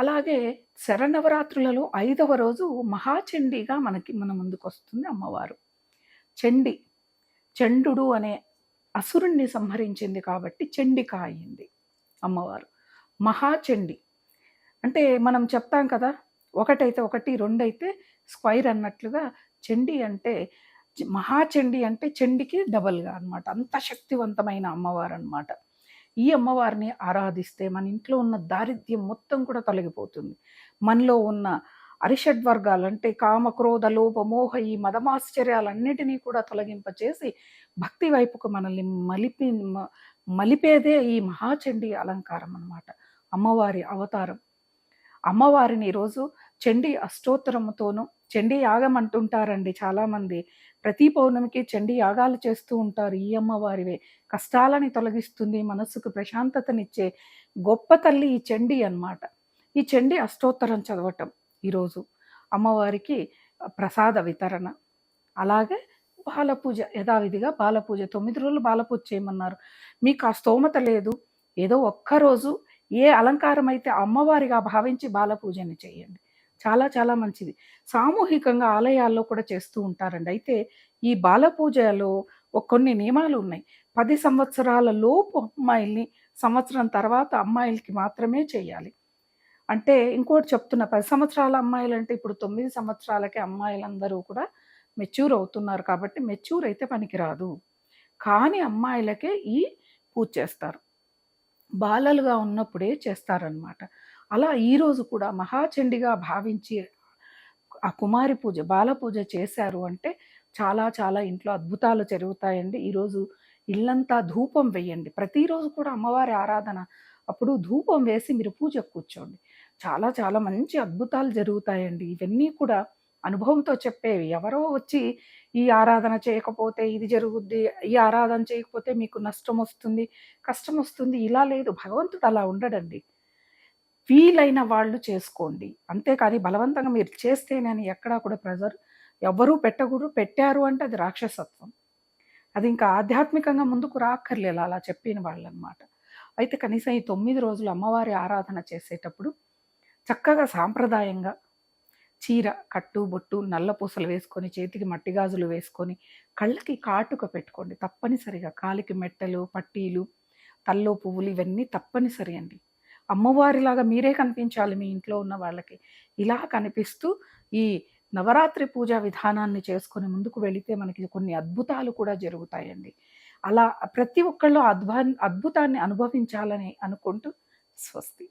అలాగే శరణవరాత్రులలో ఐదవ రోజు మహాచండీగా మనకి మన ముందుకొస్తుంది అమ్మవారు. చండి చండు అనే అసురుణ్ణి సంహరించింది కాబట్టి చండిక అయింది అమ్మవారు. మహాచండి అంటే మనం చెప్తాం కదా ఒకటైతే ఒకటి రెండైతే స్క్వైర్ అన్నట్లుగా చండి అంటే మహాచండి అంటే చండికి డబల్గా అన్నమాట. అంత శక్తివంతమైన అమ్మవారు అన్నమాట ఈ అమ్మవారిని ఆరాధిస్తే మన ఇంట్లో ఉన్న దారిద్ర్యం మొత్తం కూడా తొలగిపోతుంది. మనలో ఉన్న అరిషడ్ వర్గాలు అంటే కామ క్రోధ లోప మోహ ఈ మదమాశ్చర్యాలన్నిటినీ కూడా తొలగింపచేసి భక్తి వైపుకు మనల్ని మలిపి మ- మలిపేదే ఈ మహాచండీ అలంకారం అనమాట అమ్మవారి అవతారం. అమ్మవారిని ఈరోజు చండీ అష్టోత్తరముతోనూ చండీ యాగం అంటుంటారండి చాలామంది. ప్రతి పౌర్ణమికి చండీ యాగాలు చేస్తూ ఉంటారు ఈ అమ్మవారివే. కష్టాలని తొలగిస్తుంది మనస్సుకు ప్రశాంతతనిచ్చే గొప్ప తల్లి ఈ చండీ అన్నమాట. ఈ చండీ అష్టోత్తరం చదవటం ఈరోజు అమ్మవారికి ప్రసాద వితరణ. అలాగే బాలపూజ యథావిధిగా బాలపూజ తొమ్మిది రోజులు బాలపూజ చేయమన్నారు. మీకు ఆ స్తోమత లేదు. ఏదో ఒక్కరోజు ఏ అలంకారం అయితే అమ్మవారిగా భావించి బాలపూజని చేయండి. చాలా చాలా మంచిది. సామూహికంగా ఆలయాల్లో కూడా చేస్తూ ఉంటారండి. అయితే ఈ బాలపూజలో ఒక కొన్ని నియమాలు ఉన్నాయి. పది సంవత్సరాల లోపు అమ్మాయిల్ని సంవత్సరం తర్వాత అమ్మాయిలకి మాత్రమే చేయాలి. అంటే ఇంకోటి చెప్తున్నా పది సంవత్సరాల అమ్మాయిలు అంటే ఇప్పుడు తొమ్మిది సంవత్సరాలకే అమ్మాయిలందరూ కూడా మెచ్యూర్ అవుతున్నారు కాబట్టి మెచ్యూర్ అయితే పనికిరాదు. కానీ అమ్మాయిలకే ఈ పూజ చేస్తారు. బాలలుగా ఉన్నప్పుడే చేస్తారనమాట అలా ఈరోజు కూడా మహాచండిగా భావించి ఆ కుమారి పూజ బాల పూజ చేశారు అంటే చాలా చాలా ఇంట్లో అద్భుతాలు జరుగుతాయండి. ఈరోజు ఇల్లంతా ధూపం వేయండి. ప్రతిరోజు కూడా అమ్మవారి ఆరాధన. అప్పుడు ధూపం వేసి మీరు పూజ కూర్చోండి. చాలా చాలా మంచి అద్భుతాలు జరుగుతాయండి. ఇవన్నీ కూడా అనుభవంతో చెప్పేవి. ఎవరో వచ్చి ఈ ఆరాధన చేయకపోతే ఇది జరుగుద్ది ఈ ఆరాధన చేయకపోతే మీకు నష్టం వస్తుంది కష్టం వస్తుంది. ఇలా లేదు. భగవంతుడు అలా ఉండడండి. వీలైన వాళ్ళు చేసుకోండి. అంతేకాని బలవంతంగా మీరు చేస్తేనని ఎక్కడా కూడా ప్రెజర్ ఎవ్వరూ పెట్టకూడదు. పెట్టారు అంటే అది రాక్షసత్వం. అది ఇంకా ఆధ్యాత్మికంగా ముందుకు రాక్కర్లేదు. అలా చెప్పిన వాళ్ళు అనమాట అయితే కనీసం ఈ తొమ్మిది రోజులు అమ్మవారి ఆరాధన చేసేటప్పుడు చక్కగా సాంప్రదాయంగా చీర కట్టు బొట్టు నల్ల పూసలు వేసుకొని చేతికి మట్టి గాజులు వేసుకొని కళ్ళకి కాటుక పెట్టుకోండి. తప్పనిసరిగా కాలికి మెట్టలు పట్టీలు తల్లో పువ్వులు ఇవన్నీ తప్పనిసరి అండి. అమ్మవారిలాగా మీరే కనిపించాలి మీ ఇంట్లో ఉన్న వాళ్ళకి. ఇలా కనిపిస్తూ ఈ నవరాత్రి పూజా విధానాన్ని చేసుకుని ముందుకు వెళితే మనకి కొన్ని అద్భుతాలు కూడా జరుగుతాయండి. అలా ప్రతి ఒక్కళ్ళు అద్భా అద్భుతాన్ని అనుభవించాలని అనుకుంటూ స్వస్తి.